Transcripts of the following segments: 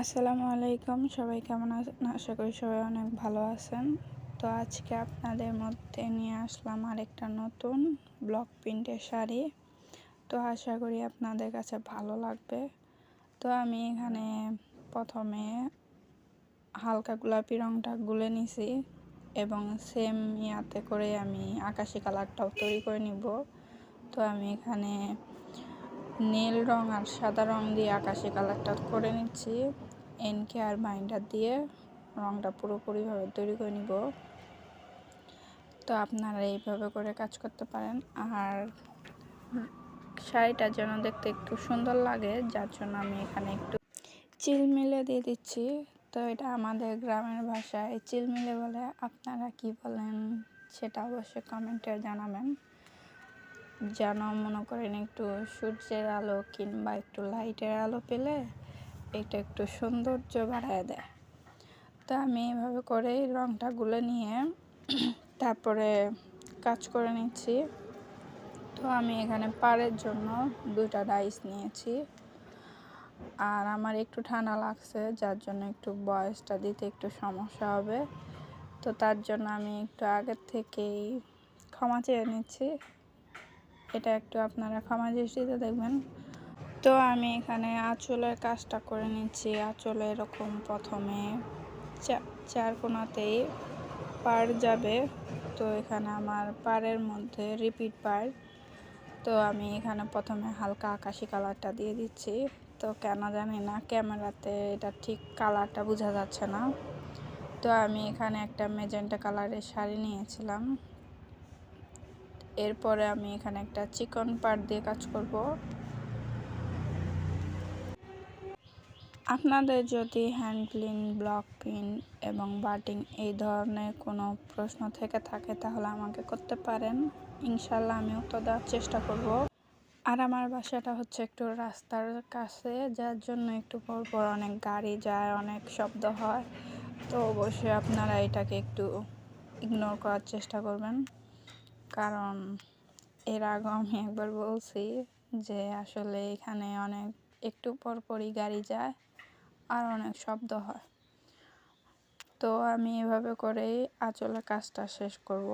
আসসালামু আলাইকুম। সবাই কেমন আছেন আশা করি সবাই অনেক ভালো আছেন। তো আজকে আপনাদের মধ্যে নিয়ে আসলাম আরেকটা নতুন ব্লক প্রিন্টের শাড়ি। তো আশা করি আপনাদের কাছে ভালো লাগবে। তো আমি এখানে প্রথমে হালকা গোলাপি রঙটা গুলে নিছি এবং সেম ইয়াতে করে আমি আকাশি কালারটাও তৈরি করে নিব। তো আমি এখানে নীল রং আর সাদা রং দিয়ে আকাশি কালারটা করে নিচ্ছি। এনকে আর বাইন্ডার দিয়ে রংটা পুরোপুরিভাবে তৈরি করে নিব। তো আপনারা এইভাবে করে কাজ করতে পারেন। আর শাড়িটা যেন দেখতে একটু সুন্দর লাগে, যার জন্য আমি এখানে একটু চিলমিলে দিয়ে দিচ্ছি। তো এটা আমাদের গ্রামের ভাষায় চিলমিলে বলে, আপনারা কি বলেন সেটা অবশ্যই কমেন্টে জানাবেন। যেন মনে করেন একটু সূর্যের আলো কিংবা একটু লাইটের আলো পেলে এটা একটু সৌন্দর্য বাড়ায় দেয়। তো আমি এভাবে করেই রঙটা গুলে নিয়ে তারপরে কাজ করে নিচ্ছি। তো আমি এখানে পাড়ের জন্য দুইটা ডাইস নিয়েছি। আর আমার একটু ঠান্ডা লাগছে, যার জন্য একটু বয়সটা দিতে একটু সমস্যা হবে। তো তার জন্য আমি একটু আগের থেকেই ক্ষমা চেয়ে নিচ্ছি। এটা একটু আপনারা ক্ষমা দৃষ্টিতে দেখবেন। তো আমি এখানে আঁচলের কাজটা করে নিচ্ছি। আঁচলে এরকম প্রথমে চার কোনাতেই পার যাবে। তো এখানে আমার পাড়ের মধ্যে রিপিট পার। তো আমি এখানে প্রথমে হালকা আকাশি কালারটা দিয়ে দিচ্ছি। তো কেন জানি না, ক্যামেরাতে এটা ঠিক কালারটা বোঝা যাচ্ছে না। তো আমি এখানে একটা মেজেন্টা কালারের শাড়ি নিয়েছিলাম। এরপরে আমি এখানে একটা চিকন পাট দিয়ে কাজ করব। আপনাদের যদি হ্যান্ড প্রিন্ট ব্লক প্রিন্ট এবং বাটিং এই ধরনের কোনো প্রশ্ন থেকে থাকে, তাহলে আমাকে করতে পারেন। ইনশাল্লাহ আমি উত্তর দেওয়ার চেষ্টা করব। আর আমার বাসাটা হচ্ছে একটু রাস্তার কাছে, যার জন্য একটু পর পর অনেক গাড়ি যায়, অনেক শব্দ হয়। তো অবশ্যই আপনারা এটাকে একটু ইগনোর করার চেষ্টা করবেন। কারণ এর আগে আমি একবার বলছি যে আসলে এখানে অনেক একটু পরপরই গাড়ি যায় আর অনেক শব্দ হয়। তো আমি এভাবে করেই আঁচলের কাজটা শেষ করব।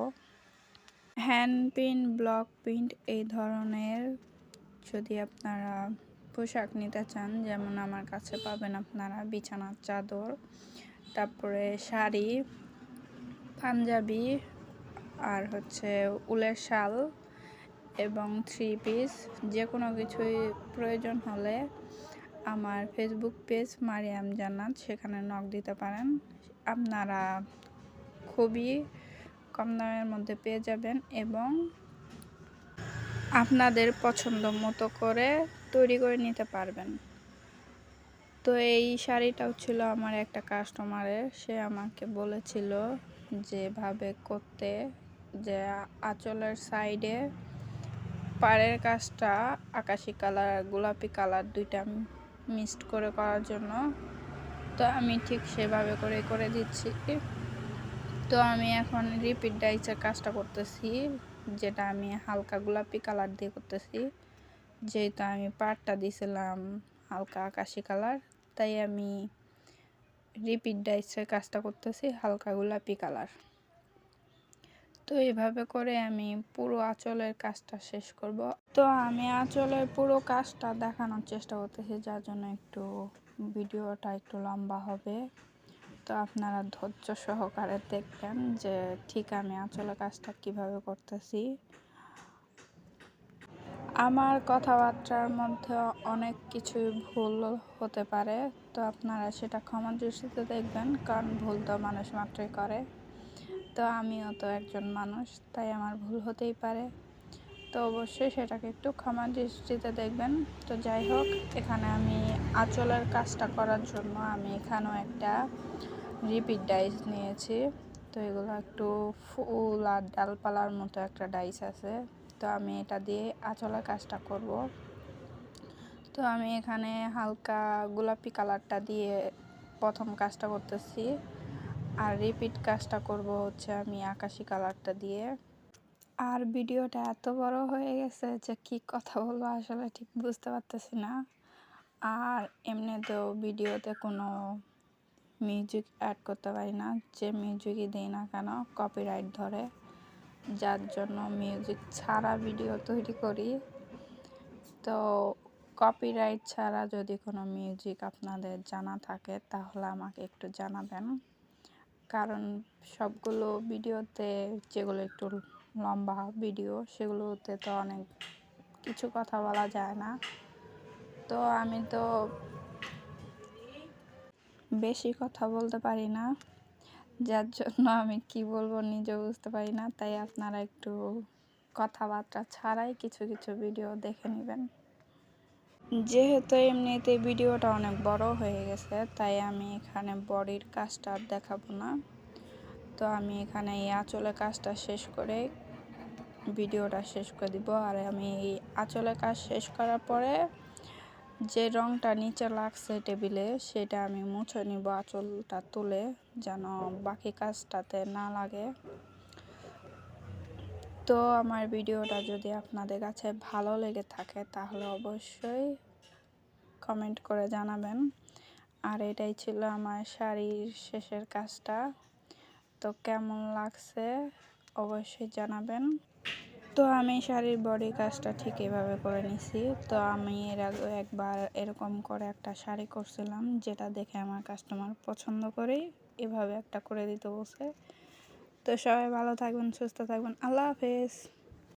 হ্যান্ড প্রিন্ট, ব্লক প্রিন্ট এই ধরনের যদি আপনারা পোশাক নিতে চান, যেমন আমার কাছে পাবেন আপনারা বিছানার চাদর, তারপরে শাড়ি, পাঞ্জাবি আর হচ্ছে উলের শাল এবং থ্রি পিস যে কোনো কিছুই প্রয়োজন হলে আমার ফেসবুক পেজ মারিয়াম জান্নাত, সেখানে নক দিতে পারেন। আপনারা খুবই কম দামের মধ্যে পেয়ে যাবেন এবং আপনাদের পছন্দ মতো করে তৈরি করে নিতে পারবেন। তো এই শাড়িটাও ছিল আমার একটা কাস্টমারের সে আমাকে বলেছিল যেভাবে করতে যে আঁচলের সাইডে পাড়ের কাজটা আকাশি কালার গোলাপি কালার দুইটা মিক্সড করে করার জন্য। তো আমি ঠিক সেভাবে করে করে দিচ্ছি। তো আমি এখন রিপিট ডাইসের কাজটা করতেছি, যেটা আমি হালকা গোলাপি কালার দিয়ে করতেছি। যেহেতু আমি পাটটা দিয়েছিলাম হালকা আকাশি কালার তাই আমি রিপিট ডাইসের কাজটা করতেছি, হালকা গোলাপি কালার। তো এইভাবে করে আমি পুরো আঁচলের কাজটা শেষ করব। তো আমি আঁচলের পুরো কাজটা দেখানোর চেষ্টা করতেছি, যার জন্য একটু ভিডিওটা একটু লম্বা হবে। তো আপনারা ধৈর্য সহকারে দেখবেন যে ঠিক আমি আঁচলের কাজটা কীভাবে করতেছি। আমার কথাবার্তার মধ্যে অনেক কিছুই ভুল হতে পারে, তো আপনারা সেটা ক্ষমা দৃষ্টিতে দেখবেন, কারণ ভুল তো মানুষ মাত্রই করে। তো আমিও তো একজন মানুষ, তাই আমার ভুল হতেই পারে। তো অবশ্যই সেটাকে একটু ক্ষমা দৃষ্টিতে দেখবেন। তো যাই হোক, এখানে আমি আঁচলের কাজটা করার জন্য আমি এখানেও একটা রিপিট ডাইস নিয়েছি। তো এগুলো একটু ফুল আর ডালপালার মতো একটা ডাইস আছে। তো আমি এটা দিয়ে আঁচলের কাজটা করব। তো আমি এখানে হালকা গোলাপি কালারটা দিয়ে প্রথম কাজটা করতেছি। আর রিপিট কাজটা করব হচ্ছে আমি আকাশি কালারটা দিয়ে। আর ভিডিওটা এত বড় হয়ে গেছে যে কি কথা বলব আসলে ঠিক বুঝতে পারতেছি না। আর এমনিতেও ভিডিওতে কোনো মিউজিক অ্যাড করতে পারি না। যে মিউজিকই দিই না কেন কপিরাইট ধরে। যার জন্য মিউজিক ছাড়া ভিডিও তৈরি করি। তো কপিরাইট ছাড়া যদি কোনো মিউজিক আপনাদের জানা থাকে, তাহলে আমাকে একটু জানাবেন। কারণ সবগুলো ভিডিওতে যেগুলো একটু লম্বা ভিডিও সেগুলোতে তো অনেক কিছু কথা বলা যায় না। তো আমি তো বেশি কথা বলতে পারি না। যার জন্য আমি কি বলব নিজে বুঝতে পারি না, তাই আপনারা একটু কথাবার্তা ছাড়াই কিছু কিছু ভিডিও দেখে নেবেন। যেহেতু এমনিতে ভিডিওটা অনেক বড় হয়ে গেছে, তাই আমি এখানে বডির কাজটা আর দেখাবো না। তো আমি এখানে এই আঁচলের কাজটা শেষ করে ভিডিওটা শেষ করে দিব। আর আমি এই আঁচলের কাজ শেষ করার পরে যে রংটা নিচে লাগছে টেবিলে, সেটা আমি মুছে নিব আঁচলটা তুলে, যেন বাকি কাজটাতে না লাগে। তো আমার ভিডিওটা যদি আপনাদের কাছে ভালো লেগে থাকে, তাহলে অবশ্যই কমেন্ট করে জানাবেন। আর এটাই ছিল আমার শাড়ির শেষের কাজটা। তো কেমন লাগছে, অবশ্যই জানাবেন। তো আমি শাড়ির বডি কাজটা ঠিক এভাবে করে নিছি। তো আমি এর আগে একবার এরকম করে একটা শাড়ি করছিলাম, যেটা দেখে আমার কাস্টমার পছন্দ করে এভাবে একটা করে দিতে বসে তো সবাই ভালো থাকবেন, সুস্থ থাকবেন। আল্লাহ হাফেজ।